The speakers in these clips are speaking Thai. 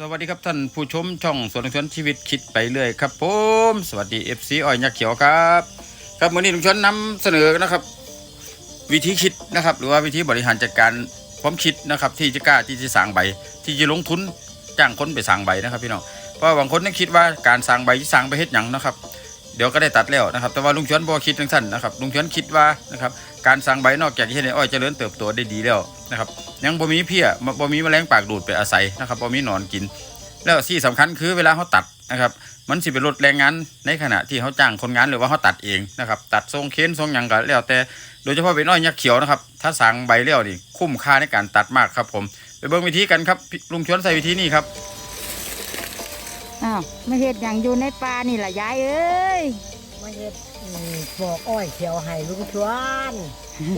สวัสดีครับท่านผู้ชมช่องสวนลุงชวนชีวิตคิดไปเรื่อยครับผมสวัสดีเอฟซีอ้อยยักษ์เขียวครับ ครับวันนี้ลุงชวนนำเสนอนะครับ วิธีคิดนะครับ หรือว่าวิธีบริหารจัดการความคิดนะครับ ที่จะกล้าที่จะสร้างใบ ที่จะลงทุนจ้างคนไปสร้างใบนะครับพี่น้องเพราะบางคนนึกคิดว่าการสร้างใบสร้างไปเฮ็ดหยังนะครับ เดี๋ยวก็ได้ตัดแล้วนะครับ แต่ว่าลุงชวนบ่คิดทั้งสั้นนะครับลุงชวนคิดว่านะครับการสร้างใบนอกจากที่ให้อ้อยเจริญเติบโตได้ดีแล้วนะครับยังบ่มีเพี้ยบ่มีแมลงปากดูดไปอาศัยนะครับบ่มีหนอนกิน แล้วที่สำคัญคือเวลาเขาตัดนะครับมันสิไปลดแรงงานในขณะที่เขาจ้างคนงานหรือว่าเขาตัดเองนะครับตัดทรงเค้นทรงหยังก็แล้วแต่โดยเฉพาะเป็นอ้อยยักษ์เขียวนะครับถ้าสั่งใบเลี้ยวนี่คุ้มค่าในการตัดมากครับผมไปเบิ่งวิธีกันครับลุงชวนใส่วิธีนี้ครับ อ้าวไม่เห็ดอย่างอยู่ในป่านี่ล่ะยายเอ้ยมาเฮ็ดอืมบอกอ้อยเขียวให้ลุงชวน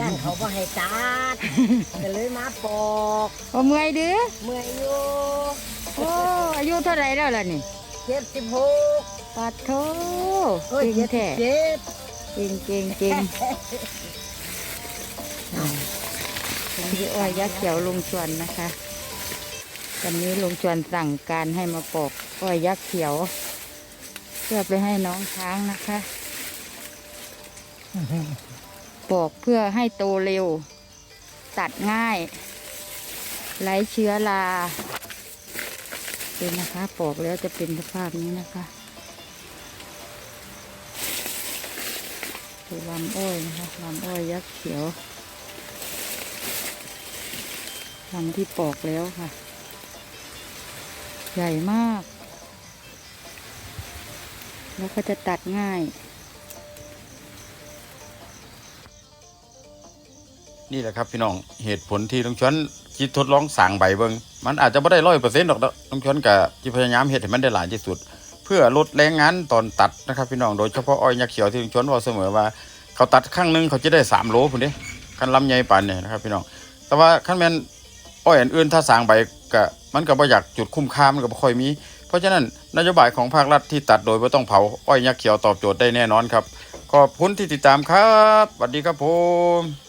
ย่านเขาบ่ให้ตัดก็เลยมาปอกโอ้เมื่อยเดื้อเมื่อยอยู่โอ้อายุเท่าไหรแล้วล่ะนี่เจ็ดสิบหกปัดโทเอ้ยเก่งเจ็ดสิแท้บเจ็ดเก่งเก่งเก่งอ่าผมพี่อ้อยยักษ์เขียวลุงชวนนะคะ วันนี้ลุงชวนสั่งการให้มาปอกอ้อยยักษ์เขียว เพื่อไปให้น้องช้างนะคะ ปอกเพื่อให้โตเร็ว ตัดง่าย ไร้เชื้อราเป็นนะคะ ปอกแล้วจะเป็นสภาพนี้นะคะคือลำอ้อยนะคะลำอ้อยยักษ์เขียวลำที่ปอกแล้วค่ะ ใหญ่มาก แล้วก็จะตัดง่าย นี่แหละครับพี่น้องเหตุผลที่ลุงชวนคิดทดลองสั่งใบเบิงมันอาจจะไม่ได้ร้อยเปอร์เซ็นต์หรอกนะลุงชวนก็จะพยายามเฮ็ดให้มันได้หลายที่สุด เพื่อลดแรงงานตอนตัดนะครับพี่น้องโดยเฉพาะอ้อยยักษ์เขียวที่ลุงชวนบอกเสมอว่า เขาตัดครั้งหนึงเขาจะได้สามโลพุ่นเด้คันลำใหญ่ปานเนี่ยนะครับพี่น้องแต่ว่าคันแม่น อ้อยอันอื่นถ้าสร้างใบก็มันก็บ่อยากจุดคุ้มค่ามันก็บ่ค่อยมี เพราะฉะนั้นนโยบายของภาครัฐที่ตัดโดยบ่ต้องเผาอ้อยยักษ์เขียวตอบโจทย์ได้แน่นอนครับ ขอบคุณที่ติดตามครับสวัสดีครับผม